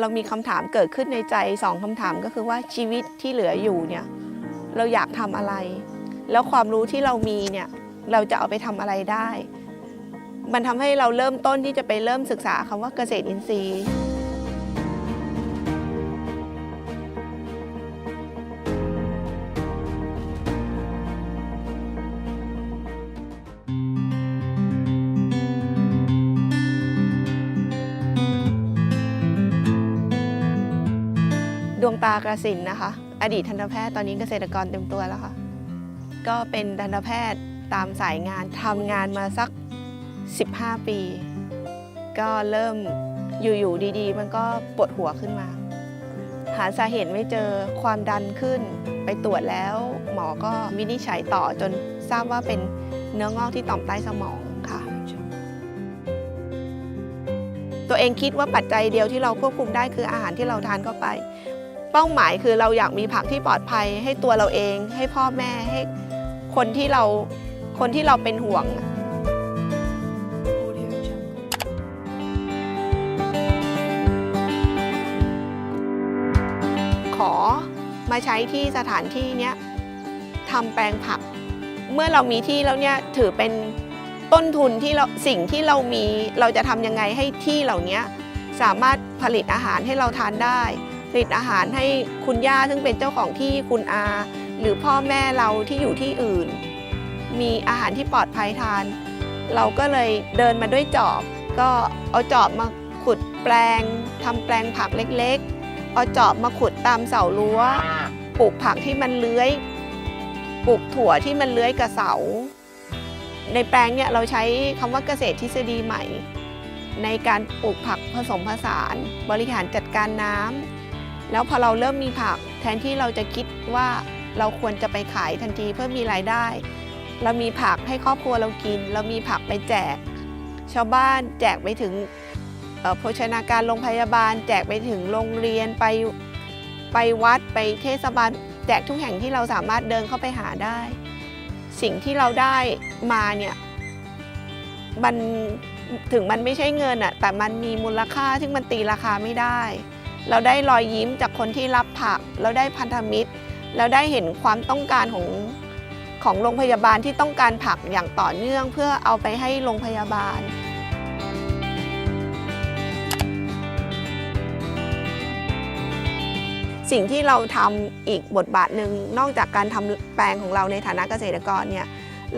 เรามีคำถามเกิดขึ้นในใจสองคำถามก็คือว่าชีวิตที่เหลืออยู่เนี่ยเราอยากทำอะไร แล้วความรู้ที่เรามีเนี่ยเราจะเอาไปทำอะไรได้ มันทำให้เราเริ่มต้นที่จะไปเริ่มศึกษาคำว่าเกษตรอินทรีย์ วงตากระสินนะคะ อดีตทันตแพทย์ตอนนี้เกษตรกรเต็มตัวแล้วค่ะ ก็เป็นทันตแพทย์ตามสายงานทำงานมาสัก 15 ปี ก็เริ่มอยู่ๆดีๆ มันก็ปวดหัวขึ้นมา หาสาเหตุไม่เจอความดันขึ้น ไปตรวจแล้ว หมอก็วินิจฉัยต่อจนทราบว่าเป็นเนื้องอกที่ต่อมใต้สมองค่ะ ตัวเองคิดว่าปัจจัยเดียวที่เราควบคุมได้คืออาหารที่เราทานเข้าไป เป้าหมายคือเราอยากมีผักที่ปลอดภัยให้ตัวเราเอง ให้พ่อแม่ให้คนที่เราคนที่เราเป็นห่วงขอมาใช้ที่สถานที่เนี้ยทำแปลงผัก เมื่อเรามีที่แล้วเนี่ยถือเป็นต้นทุนที่เราสิ่งที่เรามีเราจะทำยังไงให้ที่เหล่านี้สามารถผลิตอาหารให้เราทานได้ ผลิตอาหารให้คุณย่าซึ่งเป็นเจ้าของที่คุณอา หรือพ่อแม่เราที่อยู่ที่อื่น มีอาหารที่ปลอดภัยทาน เราก็เลยเดินมาด้วยจอบ ก็เอาจอบมาขุดแปลงทำแปลงผักเล็กๆ เอาจอบมาขุดตามเสารั้วปลูกผักที่มันเลื้อยปลูกถั่วที่มันเลื้อยกับเสา ในแปลงเนี่ยเราใช้คำว่าเกษตรทฤษฎีใหม่ ในการปลูกผักผสมผสาน บริหารจัดการน้ำ แล้วพอเราเริ่มมีผักแทนที่เราจะคิดว่าเราควรจะไปขายทันทีเพื่อมีรายได้ เรามีผักให้ครอบครัวเรากิน เรามีผักไปแจก ชาวบ้านแจกไปถึงโภชนาการโรงพยาบาล แจกไปถึงโรงเรียนไปไปวัดไปเทศบาล แจกทุกแห่งที่เราสามารถเดินเข้าไปหาได้ สิ่งที่เราได้มาเนี่ยมันถึงมันไม่ใช่เงินอะแต่มันมีมูลค่าซึ่งมันตีราคาไม่ได้ เราได้รอยยิ้มจากคนที่รับผัก เราได้พันธมิตร เราได้เห็นความต้องการของของโรงพยาบาลที่ต้องการผักอย่างต่อเนื่องเพื่อเอาไปให้โรงพยาบาล สิ่งที่เราทำอีกบทบาทหนึ่งนอกจากการทำแปลงของเราในฐานะเกษตรกรเนี่ย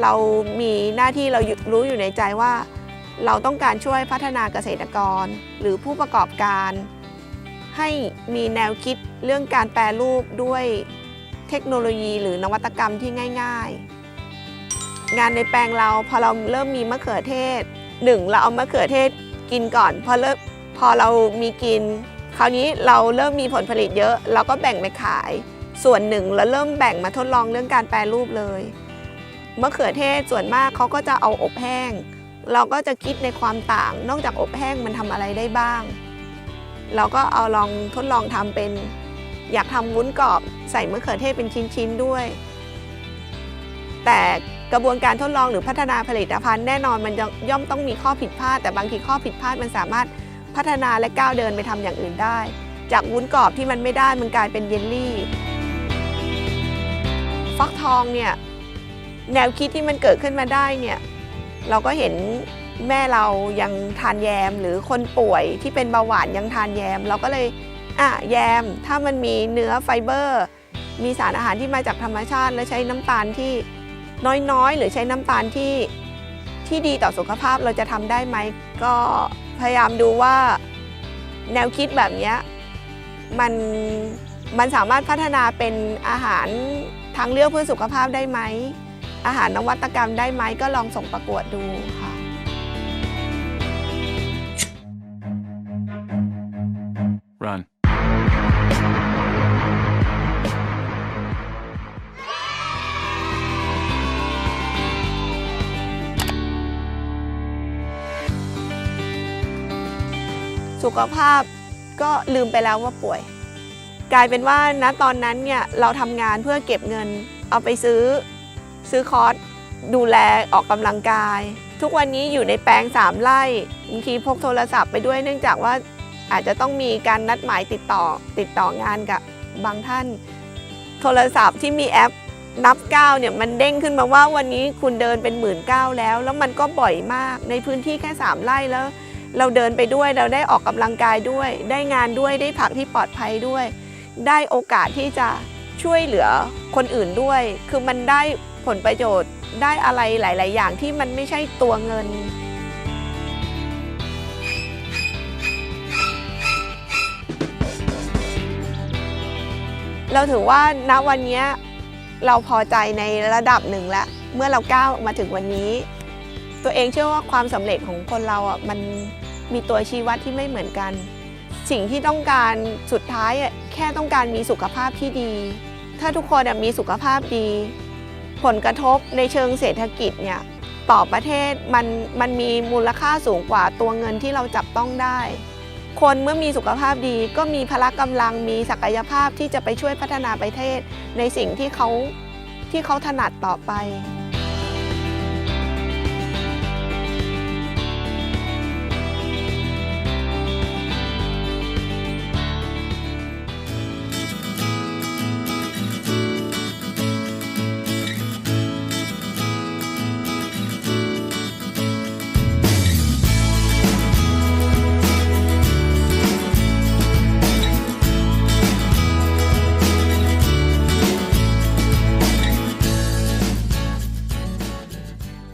เรามีหน้าที่เรารู้อยู่ในใจว่า เราต้องการช่วยพัฒนาเกษตรกร หรือผู้ประกอบการ ให้มีแนวคิดเรื่องการแปรรูปด้วยเทคโนโลยีหรือนวัตกรรมที่ง่าย ๆ งานในแปลงเราพอเราเริ่มมีมะเขือเทศหนึ่งเราเอามะเขือเทศกินก่อนพอเริ่มพอเรามีกิน คราวนี้เราเริ่มมีผลผลิตเยอะ เราก็แบ่งไปขาย ส่วนหนึ่งเราเริ่มแบ่งมาทดลองเรื่องการแปรรูปเลยมะเขือเทศส่วนมากเขาก็จะเอาอบแห้ง เราก็จะคิดในความต่าง นอกจากอบแห้งมันทำอะไรได้บ้าง เราก็เอาลองทดลองทำเป็น อยากทำวุ้นกรอบใส่มะเขือเทศเป็นชิ้นๆด้วย แต่กระบวนการทดลองหรือพัฒนาผลิตภัณฑ์แน่นอนมันย่อมต้องมีข้อผิดพลาด แต่บางทีข้อผิดพลาดมันสามารถพัฒนาและก้าวเดินไปทำอย่างอื่นได้ จากวุ้นกรอบที่มันไม่ได้มันกลายเป็นเยลลี่ฟักทองเนี่ยแนวคิดที่มันเกิดขึ้นมาได้เนี่ยเราก็เห็น แม่เรายังทานแยมหรือคนป่วยที่เป็นเบาหวานยังทานแยม เราก็เลยอะแยม ถ้ามันมีเนื้อไฟเบอร์ มีสารอาหารที่มาจากธรรมชาติ และใช้น้ำตาลที่น้อยๆ หรือใช้น้ำตาลที่ที่ดีต่อสุขภาพเราจะทำได้ไหมก็พยายามดูว่าแนวคิดแบบนี้มันมันสามารถพัฒนาเป็นอาหารทางเลือกเพื่อสุขภาพได้ไหม อาหารนวัตกรรมได้ไหมก็ลองส่งประกวดดู สุขภาพก็ลืมไปแล้วว่าป่วย กลายเป็นว่าณตอนนั้นเนี่ยเราทำงานเพื่อเก็บเงิน เอาไปซื้อซื้อคอร์สดูแลออกกำลังกาย ทุกวันนี้อยู่ในแปลงสามไร่บางทีพกโทรศัพท์ไปด้วยเนื่องจากว่าอาจจะต้องมีการนัดหมายติดต่อติดต่องานกับบางท่าน โทรศัพท์ที่มีแอปนับก้าวเนี่ยมันเด้งขึ้นมาว่าวันนี้คุณเดินเป็นหมื่นก้าวแล้ว แล้วมันก็บ่อยมากในพื้นที่แค่ 3 ไร่แล้ว เราเดินไปด้วยเราได้ออกกำลังกายด้วย ได้งานด้วยได้ผักที่ปลอดภัยด้วย ได้โอกาสที่จะช่วยเหลือคนอื่นด้วย คือมันได้ผลประโยชน์ได้อะไรหลาย ๆ อย่างที่มันไม่ใช่ตัวเงินเราถือว่าณวันนี้เราพอใจในระดับหนึ่งแล้ว เมื่อเราก้าวมาถึงวันนี้ ตัวเองเชื่อว่าความสำเร็จของคนเราอะมัน มีตัวชี้วัดที่ไม่เหมือนกัน สิ่งที่ต้องการสุดท้ายอะแค่ต้องการมีสุขภาพที่ดี ถ้าทุกคนมีสุขภาพดี ผลกระทบในเชิงเศรษฐกิจเนี่ยต่อประเทศมันมันมีมูลค่าสูงกว่าตัวเงินที่เราจับต้องได้ คนเมื่อมีสุขภาพดีก็มีพละกำลังมีศักยภาพที่จะไปช่วยพัฒนาประเทศ ในสิ่งที่เขาที่เขาถนัดต่อไป